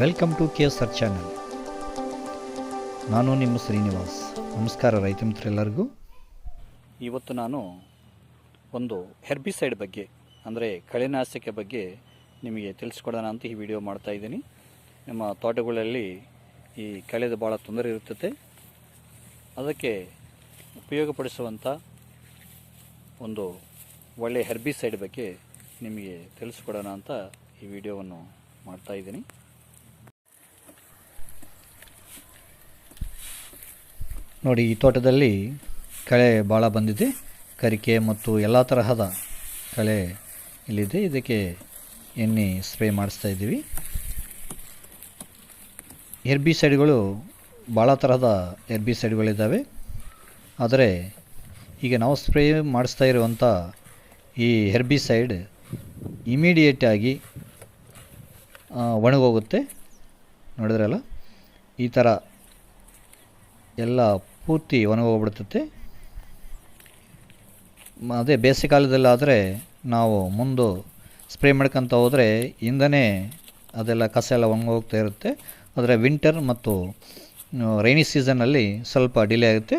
Welcome to K S R channel ನಾನು ನಿಮ್ಮ ಶ್ರೀನಿವಾಸ್. ನಮಸ್ಕಾರ ರೈತ ಮಿತ್ರರೆಲ್ಲರಿಗೂ. ಇವತ್ತು ನಾನು ಒಂದು ಹೆರ್ಬಿಸೈಡ್ ಬಗ್ಗೆ, ಅಂದರೆ ಕಳೆನಾಶಕ ಬಗ್ಗೆ ನಿಮಗೆ ತಿಳಿಸ್ಕೊಡೋಣ ಅಂತ ಈ ವಿಡಿಯೋ ಮಾಡ್ತಾ ಇದ್ದೀನಿ. ನಮ್ಮ ತೋಟಗಳಲ್ಲಿ ಈ ಕಳೆದು ಭಾಳ ತೊಂದರೆ ಇರುತ್ತದೆ. ಅದಕ್ಕೆ ಉಪಯೋಗಪಡಿಸುವಂಥ ಒಂದು ಒಳ್ಳೆಯ ಹೆರ್ಬಿಸೈಡ್ ಬಗ್ಗೆ ನಿಮಗೆ ತಿಳಿಸ್ಕೊಡೋಣ ಅಂತ ಈ ವಿಡಿಯೋವನ್ನು ಮಾಡ್ತಾ ನೋಡಿ, ಈ ತೋಟದಲ್ಲಿ ಕಳೆ ಭಾಳ ಬಂದಿದೆ. ಕರಿಕೆ ಮತ್ತು ಎಲ್ಲ ತರಹದ ಕಳೆ ಇಲ್ಲಿದೆ. ಇದಕ್ಕೆ ಎಣ್ಣೆ ಸ್ಪ್ರೇ ಮಾಡಿಸ್ತಾ ಇದ್ದೀವಿ. ಹೆರ್ಬಿಸೈಡ್ಗಳು ಭಾಳ ತರಹದ ಹೆರ್ಬಿಸೈಡ್ಗಳಿದ್ದಾವೆ. ಆದರೆ, ಈಗ ನಾವು ಸ್ಪ್ರೇ ಮಾಡಿಸ್ತಾ ಇರುವಂಥ ಈ ಹೆರ್ಬಿಸೈಡ್ ಇಮಿಡಿಯೇಟಾಗಿ ಒಣಗೋಗುತ್ತೆ. ನೋಡಿದ್ರಲ್ಲ? ಈ ಥರ ಎಲ್ಲ ಪೂರ್ತಿ ಒಣಗೋಗ್ಬಿಡ್ತೈತಿ ಅದೇ ಬೇಸಿಗೆಕಾಲದಲ್ಲಾದರೆ ನಾವು ಮುಂದೆ ಸ್ಪ್ರೇ ಮಾಡ್ಕೊಂತ ಹೋದರೆ ಹಿಂದನೇ ಅದೆಲ್ಲ ಕಸ ಎಲ್ಲ ಒಣಗೋಗ್ತಾ ಇರುತ್ತೆ. ಆದರೆ ವಿಂಟರ್ ಮತ್ತು ರೈನಿ ಸೀಸನಲ್ಲಿ ಸ್ವಲ್ಪ ಡಿಲೇ ಆಗುತ್ತೆ.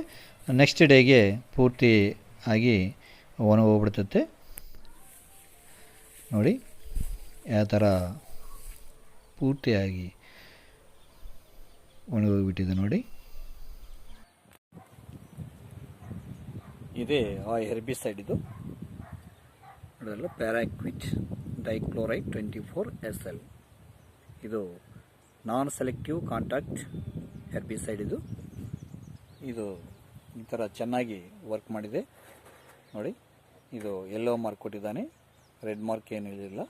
ನೆಕ್ಸ್ಟ್ ಡೇಗೆ ಪೂರ್ತಿ ಆಗಿ ಒಣಗೋಗ್ಬಿಡ್ತೈತೆ ನೋಡಿ, ಯಾವ ಥರ ಪೂರ್ತಿಯಾಗಿ ಒಣಗೋಗ್ಬಿಟ್ಟಿದೆ ನೋಡಿ. ಇದೇ ಆ ಹೆರ್ಬಿಸೈಡ್ ಇದು. ಅದರಲ್ಲ paraquat dichloride twenty four S L ಇದು ನಾನ್ ಸೆಲೆಕ್ಟಿವ್ ಕಾಂಟ್ಯಾಕ್ಟ್ ಹೆರ್ಬಿಸೈಡ್ ಇದು. ಇದು ಈ ಥರ ಚೆನ್ನಾಗಿ ವರ್ಕ್ ಮಾಡಿದೆ. ನೋಡಿ, ಇದು ಎಲ್ಲೋ ಮಾರ್ಕ್ ಕೊಟ್ಟಿದ್ದಾನೆ. ರೆಡ್ ಮಾರ್ಕ್ ಏನು ಇರಲಿಲ್ಲ.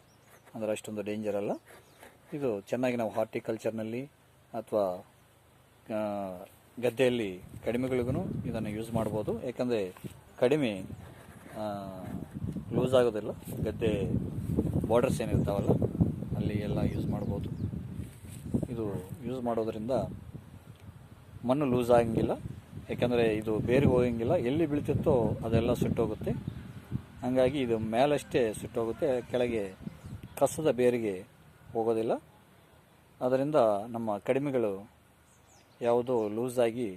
ಅಂದರೆ ಅಷ್ಟೊಂದು ಡೇಂಜರ್ ಅಲ್ಲ. ಇದು ಚೆನ್ನಾಗಿ ನಾವು ಹಾರ್ಟಿಕಲ್ಚರ್ನಲ್ಲಿ ಅಥವಾ ಗದ್ದೆಯಲ್ಲಿ ಕಡಿಮೆಗಳಿಗೂ ಇದನ್ನು ಯೂಸ್ ಮಾಡ್ಬೋದು. ಯಾಕಂದರೆ ಕಡಿಮೆ ಲೂಸ್ ಆಗೋದಿಲ್ಲ. ಗದ್ದೆ ಬಾರ್ಡರ್ಸ್ ಏನಿರ್ತಾವಲ್ಲ, ಅಲ್ಲಿ ಎಲ್ಲ ಯೂಸ್ ಮಾಡ್ಬೋದು. ಇದು ಯೂಸ್ ಮಾಡೋದರಿಂದ ಮಣ್ಣು ಲೂಸ್ ಆಗಂಗಿಲ್ಲ. ಯಾಕಂದರೆ ಇದು ಬೇರಿಗೆ ಹೋಗಂಗಿಲ್ಲ. ಎಲ್ಲಿ ಬೀಳ್ತಿತ್ತೋ ಅದೆಲ್ಲ ಸುಟ್ಟೋಗುತ್ತೆ. ಹಾಗಾಗಿ ಇದು ಮೇಲಷ್ಟೇ ಸುಟ್ಟೋಗುತ್ತೆ. ಕೆಳಗೆ ಕಸದ ಬೇರಿಗೆ ಹೋಗೋದಿಲ್ಲ. ಅದರಿಂದ ನಮ್ಮ ಕಡಿಮೆಗಳು ಯಾವುದೋ ಲೂಸಾಗಿ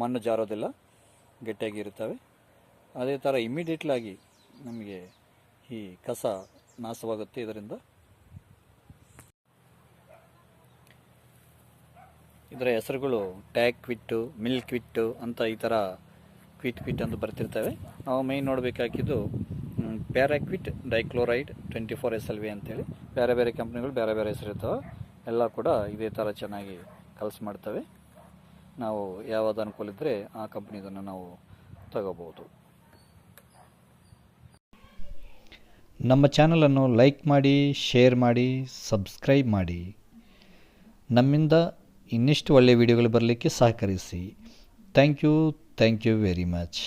ಮಣ್ಣು ಜಾರೋದಿಲ್ಲ ಗಟ್ಟಿಯಾಗಿ ಇರುತ್ತವೆ. ಅದೇ ಥರ ಇಮ್ಮಿಡಿಯೇಟ್ಲಾಗಿ ನಮಗೆ ಈ ಕಸ ನಾಶವಾಗುತ್ತೆ ಇದರಿಂದ. ಇದರ ಹೆಸರುಗಳು ಟ್ಯಾಗ್ ಕ್ವಿಟ್ಟು, ಮಿಲ್ಕ್ ಕ್ವಿಟ್ಟು ಅಂತ ಈ ಥರ ಕ್ವಿಟ್ ಕ್ವಿಟ್ ಅಂತ ಬರ್ತಿರ್ತವೆ. ನಾವು main ನೋಡಬೇಕಾಗಿದ್ದು paraquat dichloride twenty four S L V ಅಂತೇಳಿ. ಬೇರೆ ಬೇರೆ ಕಂಪ್ನಿಗಳು ಬೇರೆ ಬೇರೆ ಹೆಸರಿರ್ತವೆ. ಎಲ್ಲ ಕೂಡ ಇದೇ ಥರ ಚೆನ್ನಾಗಿ ಕೆಲಸ ಮಾಡ್ತವೆ. ನಾವು ಯಾವ್ದು ಅನುಕೂಲ ಇದ್ದರೆ ಆ ಕಂಪ್ನಿದನ್ನು ನಾವು ತಗೋಬೋದು ನಮ್ಮ ಚಾನಲನ್ನು ಲೈಕ್ ಮಾಡಿ, ಶೇರ್ ಮಾಡಿ, ಸಬ್ಸ್ಕ್ರೈಬ್ ಮಾಡಿ. ನಮ್ಮಿಂದ ಇನ್ನಿಷ್ಟು ಒಳ್ಳೆಯ ವಿಡಿಯೋಗಳು ಬರಲಿಕ್ಕೆ ಸಹಕರಿಸಿ. Thank you thank you very much.